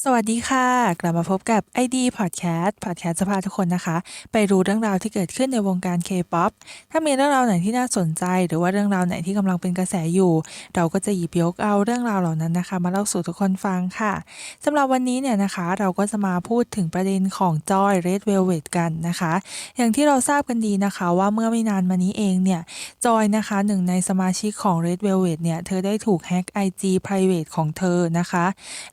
สวัสดีค่ะ กลับมาพบกับ ID Podcast Podcast จะพาทุกคนนะคะ ไปรู้เรื่องราวที่เกิดขึ้นในวงการ K-POP ถ้ามีเรื่องราวไหนที่น่าสนใจ หรือว่าเรื่องราวไหนที่กำลังเป็นกระแสอยู่ เราก็จะหยิบยกเอาเรื่องราวเหล่านั้นนะคะ มาเล่าสู่ทุกคนฟังค่ะสำหรับวันนี้เนี่ยนะคะ เราก็จะมาพูดถึงประเด็นของจอย Red Velvet กันนะคะ อย่างที่เราทราบกันดีนะคะ ว่าเมื่อไม่นานมานี้เองเนี่ยจอยนะคะหนึ่งในสมาชิกของ Red Velvet เนี่ยเธอได้ถูกแฮ็ก IG private ของเธอนะคะ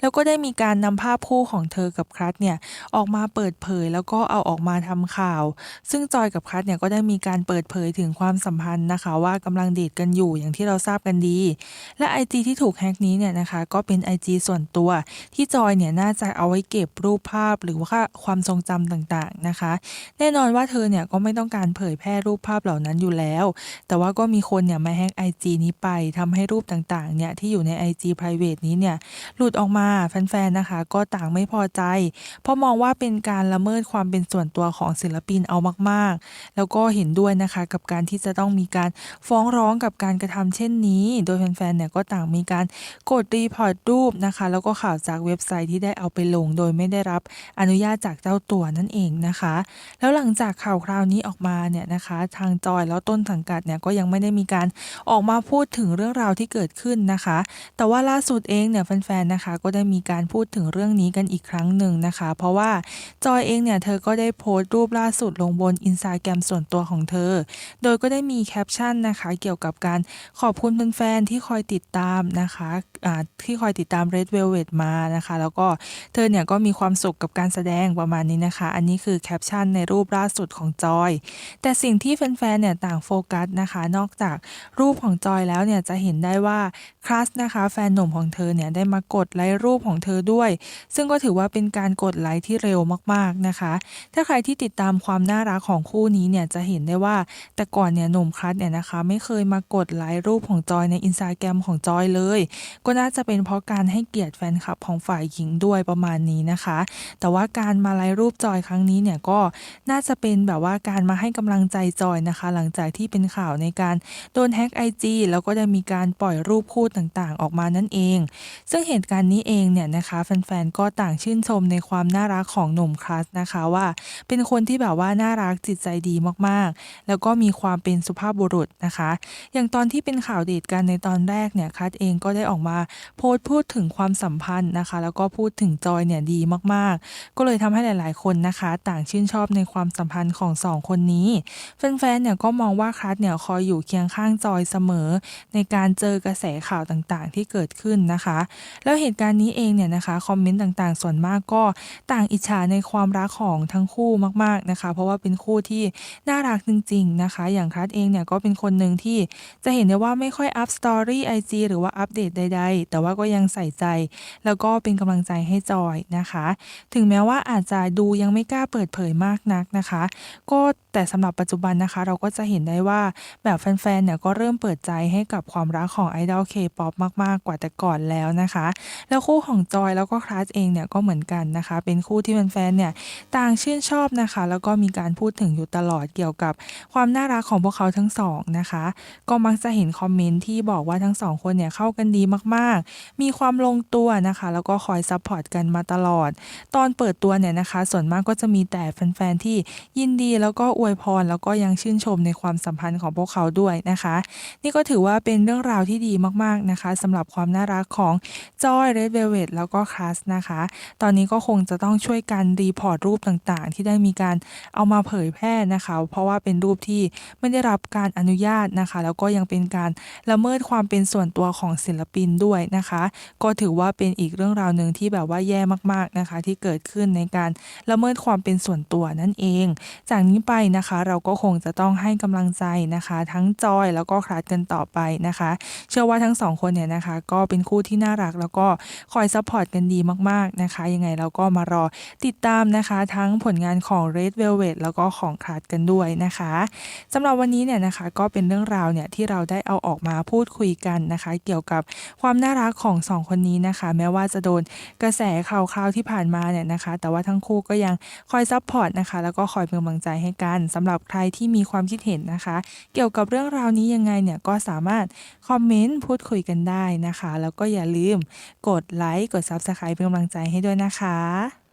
แล้วก็ได้มีการนำภาพคู่ของเธอกับครัตเนี่ยออกมาเปิดเผยแล้วก็เอาออกมาทำข่าว ซึ่งจอยกับครัตเนี่ยก็ได้มีการเปิดเผยถึงความสัมพันธ์นะคะ ว่ากำลังเดทกันอยู่อย่างที่เราทราบกันดี และ IG ที่ถูกแฮ็กนี้เนี่ยนะคะก็เป็น IG ส่วนตัว ที่จอยเนี่ยน่าจะเอาไว้เก็บรูปภาพหรือว่าความทรงจำต่างๆนะคะ แน่นอนว่าเธอเนี่ยก็ไม่ต้องการเผยแพร่รูปภาพเหล่านั้นอยู่แล้ว แต่ว่าก็มีคนเนี่ยมาแฮ็ก IG นี้ไปทำให้รูปต่างๆเนี่ยที่อยู่ใน IG private นี้เนี่ยหลุดออกมาแฟนๆนะคะก็ต่างไม่พอใจ เพราะมองว่าเป็นการละเมิดความเป็นส่วนตัวของศิลปินเอามาก ๆ แล้วก็เห็นด้วยนะคะกับการที่จะต้องมีการฟ้องร้องกับการกระทำเช่นนี้ โดยแฟนๆเนี่ยก็ต่างมีการกดรีพอร์ตรูปนะคะ แล้วก็ข่าวจากเว็บไซต์ที่ได้เอาไปลง โดยไม่ได้รับอนุญาตจากเจ้าตัวนั่นเองนะคะ แล้วหลังจากข่าวคราวนี้ออกมาเนี่ยนะคะ ทางจอยแล้วต้นสังกัดเนี่ยก็ยังไม่ได้มีการออกมาพูดถึงเรื่องราวที่เกิดขึ้นนะคะ แต่ว่าล่าสุดเองเนี่ยแฟนๆนะคะ ก็ได้มีการพูดถึงเรื่องนี้กันอีกครั้งหนึ่งนะคะ เพราะว่าจอยเองเนี่ยเธอก็ได้โพสต์รูปล่าสุดลงบนอินสตาแกรมส่วนตัวของเธอ โดยก็ได้มีแคปชั่นนะคะ เกี่ยวกับการขอบคุณแฟนๆที่คอยติดตามนะคะที่คอยติดตาม Red Velvet มานะคะ แล้วก็เธอเนี่ยก็มีความสุขกับการแสดงประมาณนี้นะคะ อันนี้คือแคปชั่นในรูปล่าสุดของจอย แต่สิ่งที่แฟนๆเนี่ยต่างโฟกัสนะคะ นอกจากรูปของจอยแล้วเนี่ยจะเห็นได้ว่าคลัสนะคะ แฟนหนุ่มของเธอเนี่ยได้มากดไลค์รูปของเธอด้วยซึ่งก็ถือว่าเป็นการกดไลค์ที่เร็วมากๆนะคะ ถ้าใครที่ติดตามความน่ารักของคู่นี้เนี่ยจะเห็นได้ว่า แต่ก่อนเนี่ยหนุ่มคัสเนี่ยนะคะ ไม่เคยมากดไลค์รูปของจอยในอินสตาแกรมของจอยเลย ก็น่าจะเป็นเพราะการให้เกียรติแฟนคลับของฝ่ายหญิงด้วยประมาณนี้นะคะ แต่ว่าการมาไลค์รูปจอยครั้งนี้เนี่ยก็น่าจะเป็นแบบว่าการมาให้กำลังใจจอยนะคะ หลังจากที่เป็นข่าวในการโดนแฮ็กไอจีแล้วก็ได้มีการปล่อยรูปคู่ต่างๆ ออกมานั่นเอง ซึ่งเหตุการณ์นี้เองเนี่ยนะคะแฟฟนก็ต่างชื่นชมในความน่ารักของหนุ่มคลัสนะคะว่า เป็นคนที่แบบว่าน่ารักจิตใจดีมากๆ แล้วก็มีความเป็นสุภาพบุรุษนะคะ อย่างตอนที่เป็นข่าวเดทกันในตอนแรกเนี่ยคลัสเองก็ได้ออกมาโพสต์พูดถึงความสัมพันธ์นะคะ แล้วก็พูดถึงจอยเนี่ยดีมากๆ ก็เลยทำให้หลาย ๆ คนนะคะ ต่างชื่นชอบในความสัมพันธ์ของสองคนนี้ แฟนๆเนี่ยก็มองว่าคลัสเนี่ยคอยอยู่เคียงข้างจอยเสมอ ในการเจอกระแสข่าวต่างๆ ที่เกิดขึ้นนะคะ แล้วเหตุการณ์นี้เองเนี่ยนะคะคอมเมนต์ต่างๆ ส่วนมากก็ต่างอิจฉาในความรักของทั้งคู่มากๆนะคะ เพราะว่าเป็นคู่ที่น่ารักจริง ๆ นะคะ อย่างคัสเองเนี่ยก็เป็นคนหนึ่งที่จะเห็นได้ว่าไม่ค่อยอัพสตอรี่ไอจีหรือว่าอัปเดตใด ๆ แต่ว่าก็ยังใส่ใจ แล้วก็เป็นกำลังใจให้จอยนะคะ ถึงแม้ว่าอาจจะดูยังไม่กล้าเปิดเผยมากนักนะคะ ก็แต่สำหรับปัจจุบันนะคะ เราก็จะเห็นได้ว่าแบบแฟนๆเนี่ยก็เริ่มเปิดใจให้กับความรักของไอดอลเคป๊อปมาก ๆ กว่าแต่ก่อนแล้วนะคะ แล้วคู่ของจอยแล้วก็คลาสเองเนี่ยก็เหมือนกันนะคะ เป็นคู่ที่แฟนๆเนี่ยต่างชื่นชอบนะคะ แล้วก็มีการพูดถึงอยู่ตลอดเกี่ยวกับความน่ารักของพวกเขาทั้งสองนะคะ ก็มักจะเห็นคอมเมนต์ที่บอกว่าทั้งสองคนเนี่ยเข้ากันดีมากๆ มีความลงตัวนะคะ แล้วก็คอยซัพพอร์ตกันมาตลอด ตอนเปิดตัวเนี่ยนะคะ ส่วนมากก็จะมีแต่แฟนๆที่ยินดีแล้วก็อวยพร แล้วก็ยังชื่นชมในความสัมพันธ์ของพวกเขาด้วยนะคะ นี่ก็ถือว่าเป็นเรื่องราวที่ดีมากๆนะคะสำหรับความน่ารักของจอยเรดเวลเวตแล้วก็คลาสนะคะ ตอนนี้ก็คงจะต้องช่วยกันรีพอร์ตรูปต่างๆ ที่ได้มีการเอามาเผยแพร่นะคะ เพราะว่าเป็นรูปที่ไม่ได้รับการอนุญาตนะคะ แล้วก็ยังเป็นการละเมิดความเป็นส่วนตัวของศิลปินด้วยนะคะ ก็ถือว่าเป็นอีกเรื่องราวหนึ่งที่แบบว่าแย่มากๆนะคะ ที่เกิดขึ้นในการละเมิดความเป็นส่วนตัวนั่นเอง จากนี้ไปนะคะเราก็คงจะต้องให้กำลังใจนะคะ ทั้งจอยแล้วก็คลาสกันต่อไปนะคะ เชื่อว่าทั้งสองคนเนี่ยนะคะ ก็เป็นคู่ที่น่ารักแล้วก็คอยซัพพอร์ตกันดีมากๆนะคะ ยังไงเราก็มารอติดตามนะคะ ทั้งผลงานของ Red Velvet แล้วก็ของคลาสกันด้วยนะคะสำหรับวันนี้เนี่ยนะคะก็เป็นเรื่องราวเนี่ยที่เราได้เอาออกมาพูดคุยกันนะคะ เกี่ยวกับความน่ารักของสองคนนี้นะคะ แม้ว่าจะโดนกระแสข่าวคราวที่ผ่านมาเนี่ยนะคะ แต่ว่าทั้งคู่ก็ยังคอยซัพพอร์ตนะคะ แล้วก็คอยเป็นกำลังใจให้กันสำหรับใครที่มีความคิดเห็นนะคะ เกี่ยวกับเรื่องราวนี้ยังไงเนี่ยก็สามารถคอมเมนต์พูดคุยกันได้นะคะ แล้วก็อย่าลืมกดไลค์กด Subscribe ค์เป็นกำลังใจให้ด้วยนะคะ